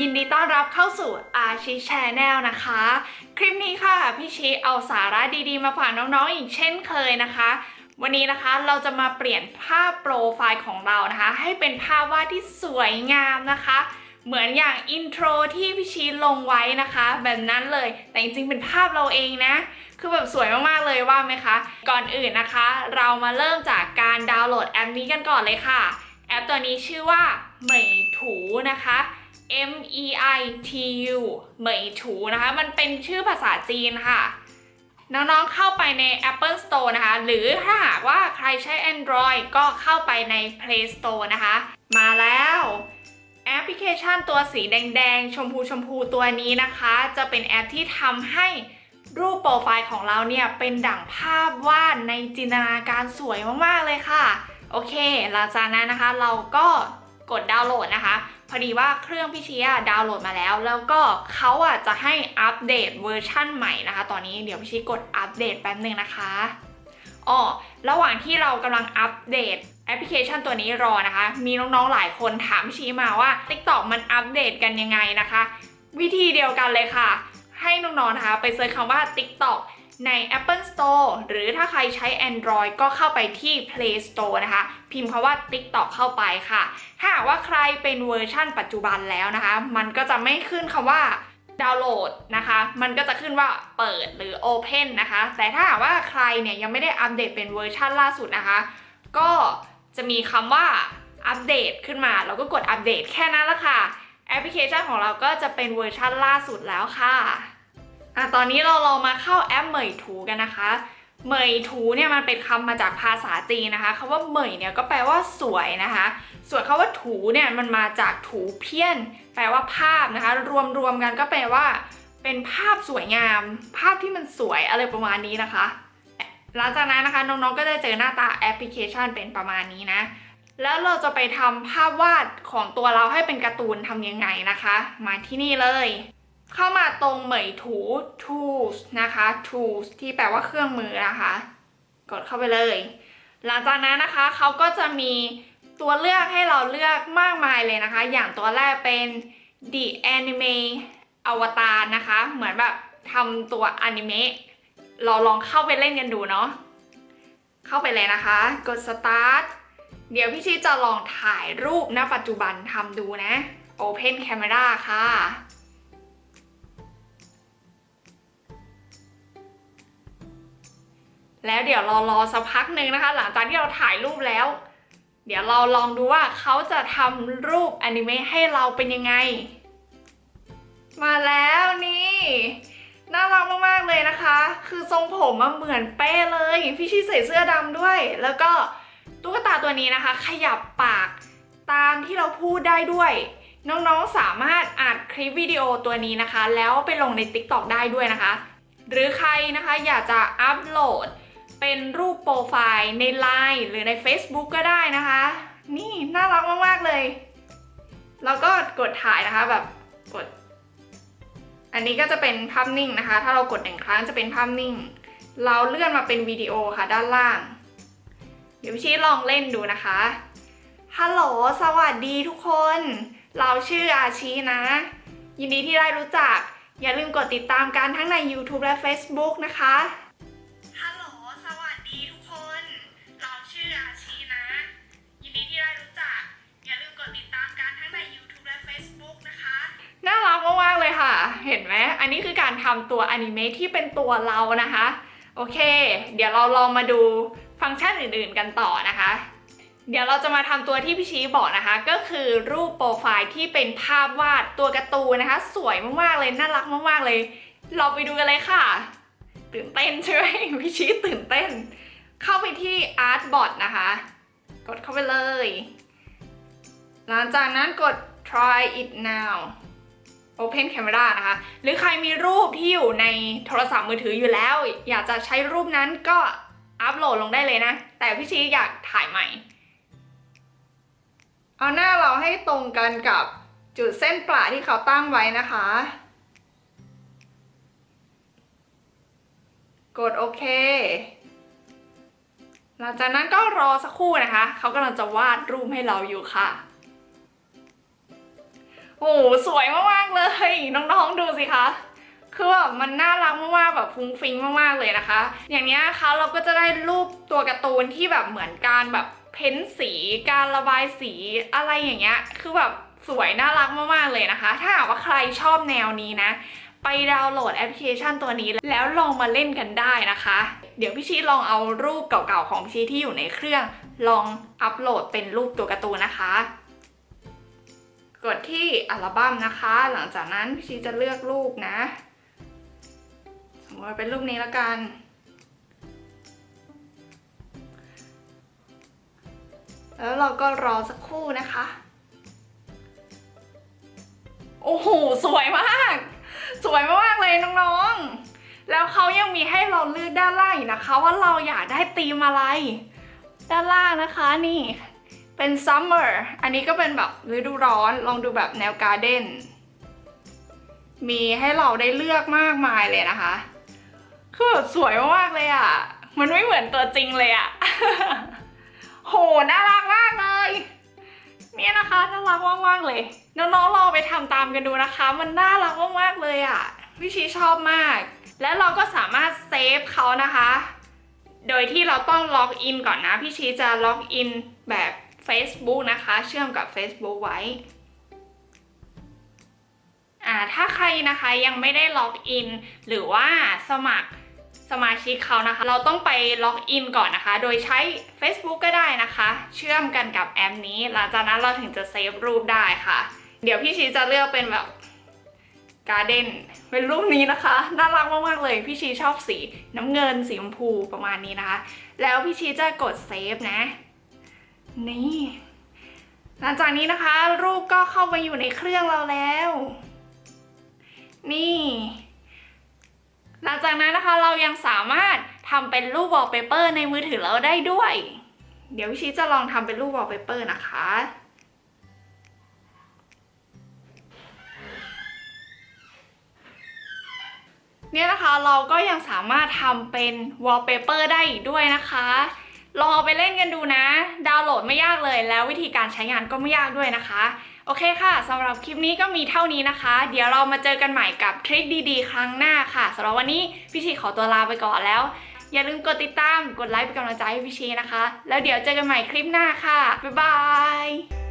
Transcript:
ยินดีต้อนรับเข้าสู่อาชิแชแนลนะคะ คลิปนี้ค่ะพี่ชีเอาสาระดีๆ มาฝากน้องๆอีกเช่นเคยนะคะ วันนี้นะคะเราจะมาเปลี่ยนภาพโปรไฟล์ของเรานะคะ ให้เป็นภาพวาดที่สวยงามนะคะ เหมือนอย่างอินโทรที่พี่ชีลงไว้นะคะ แบบนั้นเลยแต่จริงๆเป็นภาพเราเองนะ คือแบบสวยมากๆเลยว่าไหมคะก่อนอื่นนะคะ เรามาเริ่มจากการดาวน์โหลดแอปนี้กันก่อนเลยค่ะแอปตัวนี้ชื่อว่าเหมยถูนะคะ M E I T U เหมยถูนะคะ มันเป็นชื่อภาษาจีนค่ะ น้องๆเข้าไปใน Apple Store นะคะ หรือถ้าหากว่าใครใช้ Android ก็เข้าไปใน Play Store นะคะ มาแล้วแอปพลิเคชันตัวสีแดงๆ ชมพูชมพูตัวนี้นะคะ จะเป็นแอปที่ทำให้รูปโปรไฟล์ของเราเนี่ย เป็นดั่งภาพวาดในจินตนาการสวยมากๆเลยค่ะ โอเคหลังจากนั้นนะคะเราก็ กดดาวน์โหลดนะคะ พอดีว่าเครื่องพี่เชียดาวน์โหลดมาแล้ว แล้วก็เขาอะจะให้อัปเดตเวอร์ชั่นใหม่นะคะ ตอนนี้เดี๋ยวพี่ชีกดอัปเดตแป๊บนึงนะคะอ๋อระหว่างที่เรากำลังอัปเดตแอปพลิเคชันตัวนี้รอนะคะ มีน้องๆหลายคนถามพี่ชีมาว่า TikTok มันอัปเดตกันยังไงนะคะ วิธีเดียวกันเลยค่ะ ให้น้องๆนะคะ ไปเซิร์ชคำว่า TikTok ใน Apple Store หรือถ้าใครใช้ Android ก็เข้าไปที่ Play Store นะคะ พิมพ์คำว่า TikTok เข้าไปค่ะ ถ้าหากว่าใครเป็นเวอร์ชั่นปัจจุบันแล้วนะคะ มันก็จะไม่ขึ้นคำว่าดาวน์โหลดนะคะ มันก็จะขึ้นว่าเปิดหรือ Open นะคะ แต่ถ้าหากว่าใครเนี่ยยังไม่ได้อัปเดตเป็นเวอร์ชั่นล่าสุดนะคะ ก็จะมีคำว่าอัปเดตขึ้นมา เราก็กดอัปเดตแค่นั้นละค่ะ แอปพลิเคชันของเราก็จะเป็นเวอร์ชั่นล่าสุดแล้วค่ะ อะตอนนี้เราลองมาเข้าแอปเหมยถูกันนะคะเหมยถูเนี่ยมันเป็นคำมาจากภาษาจีนนะคะคำว่าเหมยเนี่ยก็แปลว่าสวยนะคะ ส่วนคำว่าถูเนี่ยมันมาจากถูเพี้ยน แปลว่าภาพนะคะ รวมๆกันก็แปลว่า เป็นภาพสวยงาม ภาพที่มันสวยอะไรประมาณนี้นะคะ หลังจากนั้นนะคะน้องๆก็จะเจอหน้าตาแอปพลิเคชันเป็นประมาณนี้นะ แล้วเราจะไปทำภาพวาดของตัวเราให้เป็นการ์ตูนทำยังไงนะคะ มาที่นี่เลย เข้ามาตรงเหมยถู tools นะคะ tools ที่แปลว่าเครื่องมือนะคะ กดเข้าไปเลย หลังจากนั้นนะคะเขาก็จะมีตัวเลือกให้เราเลือกมากมายเลยนะคะ อย่างตัวแรกเป็น the anime avatar นะคะ เหมือนแบบทำตัวอนิเมะเราลองเข้าไปเล่นกันดูเนาะเข้าไปเลยนะคะ กด start เดี๋ยวพี่ชีจะลองถ่ายรูปณปัจจุบันทำดูนะ open camera ค่ะ แล้วเดี๋ยวเรารอสักพักหนึ่งนะคะ หลังจากที่เราถ่ายรูปแล้ว เดี๋ยวเราลองดูว่าเขาจะทำรูปอนิเมะให้เราเป็นยังไง มาแล้วนี่น่ารักมากๆเลยนะคะ คือทรงผมมันเหมือนเป๊ะเลย พี่ชีใส่เสื้อดำด้วย แล้วก็ตุ๊กตาตัวนี้นะคะ ขยับปากตามที่เราพูดได้ด้วย น้องๆสามารถอัดคลิปวิดีโอตัวนี้นะคะ แล้วไปลงใน TikTok ได้ด้วยนะคะ หรือใครนะคะอยากจะอัปโหลด เป็นรูปโปรไฟล์ใน Line หรือใน Facebook ก็ได้นะคะ นี่น่ารักมากๆเลย แล้วก็กดถ่ายนะคะแบบกด อันนี้ก็จะเป็นภาพนิ่งนะคะ ถ้าเรากดหนึ่งครั้งจะเป็นภาพนิ่ง เราเลื่อนมาเป็นวิดีโอค่ะด้านล่าง เดี๋ยวชี้ลองเล่นดูนะคะ ฮัลโหล สวัสดีทุกคน เราชื่ออาชีนะ ยินดีที่ได้รู้จัก อย่าลืมกดติดตามกันทั้งใน YouTube และ Facebook นะคะ ทำตัวอนิเมะที่เป็นตัวเรานะคะ โอเค เดี๋ยวเราลองมาดูฟังก์ชันอื่นๆกันต่อนะคะ เดี๋ยวเราจะมาทำตัวที่พี่ชี้บอกนะคะ ก็คือรูปโปรไฟล์ที่เป็นภาพวาดตัวการ์ตูนนะคะ สวยมากๆเลยน่ารักมากๆเลย เราไปดูกันเลยค่ะ ตื่นเต้นใช่ไหมพี่ชี้ตื่นเต้น เข้าไปที่ Artbot นะคะ กดเข้าไปเลย หลังจากนั้นกด try it now Open Camera นะคะ หรือใครมีรูปที่อยู่ในโทรศัพท์มือถืออยู่แล้ว อยากจะใช้รูปนั้นก็อัปโหลดลงได้เลยนะ แต่พี่ชี้อยากถ่ายใหม่ เอาหน้าเราให้ตรงกันกับจุดเส้นประที่เขาตั้งไว้นะคะ กดโอเค หลังจากนั้นก็รอสักครู่นะคะ เขากำลังจะวาดรูปให้เราอยู่ค่ะ โอ้โหสวยมากๆเลย น้องๆดูสิคะคือแบบมันน่ารักมากๆแบบฟุ้งฟิ้งมากๆเลยนะคะ อย่างเนี้ยนะคะเราก็จะได้รูปตัวการ์ตูนที่แบบเหมือนการแบบเพ้นสีการระบายสีอะไรอย่างเงี้ย คือแบบสวยน่ารักมากๆเลยนะคะ ถ้าหากว่าใครชอบแนวนี้นะ ไปดาวน์โหลดแอปพลิเคชันตัวนี้แล้วลองมาเล่นกันได้นะคะ เดี๋ยวพี่ชีลองเอารูปเก่าๆของพี่ชีที่อยู่ในเครื่อง ลองอัปโหลดเป็นรูปตัวการ์ตูนนะคะ กดที่อัลบั้มนะคะ หลังจากนั้นพี่ชีจะเลือกรูปนะ สมมติเป็นรูปนี้แล้วกัน แล้วเราก็รอสักครู่นะคะ โอ้โห สวยมาก สวยมากเลยน้องๆ แล้วเขายังมีให้เราเลือกด้านล่างนะคะ ว่าเราอยากได้ธีมอะไร ด้านล่างนะคะนี่ เป็น summer อันนี้ก็เป็นแบบฤดูร้อน ลองดูแบบแนวการ์เด้น มีให้เราได้เลือกมากมายเลยนะคะ คือสวยมากเลยอะ่ะ มันไม่เหมือนตัวจริงเลยอะ่ะ โห น่ารักมากเลย เนี่ยนะคะน่ารักมากๆเลย น้องๆลองไปทำตามกันดูนะคะ มันน่ารักมากๆเลยอะ่ะพี่ชีชอบมาก และเราก็สามารถเซฟเขานะคะ โดยที่เราต้องล็อกอินก่อนนะ พี่ชีจะล็อกอินแบบ Facebook นะคะ เชื่อมกับ Facebook ไว้อ่าถ้าใครนะคะยังไม่ได้ล็อกอิน หรือว่าสมัครสมาชิกเขานะคะ เราต้องไปล็อกอินก่อนนะคะ โดยใช้ Facebook ก็ได้นะคะ เชื่อมกันกับแอปนี้ หลังจากนั้นเราถึงจะเซฟรูปได้ค่ะ เดี๋ยวพี่ชีจะเลือกเป็นแบบการ์เด้นเป็นรูปนี้นะคะ น่ารักมากๆเลย พี่ชีชอบสีน้ำเงินสีชมพูประมาณนี้นะคะ แล้วพี่ชีจะกดเซฟนะ นี่หลังจากนี้นะคะ รูปก็เข้ามาอยู่ในเครื่องเราแล้ว นี่ หลังจากนั้นนะคะเรายังสามารถทำเป็นรูปวอลเปเปอร์ในมือถือเราได้ด้วย เดี๋ยววิชิจะลองทำเป็นรูปวอลเปเปอร์นะคะเนี่ยนะคะเราก็ยังสามารถทำเป็นวอลเปเปอร์ได้อีกด้วยนะคะ ลองเอาไปเล่นกันดูนะ ดาวน์โหลดไม่ยากเลย แล้ววิธีการใช้งานก็ไม่ยากด้วยนะคะ โอเคค่ะสำหรับคลิปนี้ก็มีเท่านี้นะคะ เดี๋ยวเรามาเจอกันใหม่กับทริคดีๆ ครั้งหน้าค่ะสำหรับวันนี้พี่ชีขอตัวลาไปก่อนแล้ว อย่าลืมกดติดตาม กดไลค์เป็นกำลังใจให้พี่ชีนะคะ แล้วเดี๋ยวเจอกันใหม่คลิปหน้าค่ะบ๊ายบาย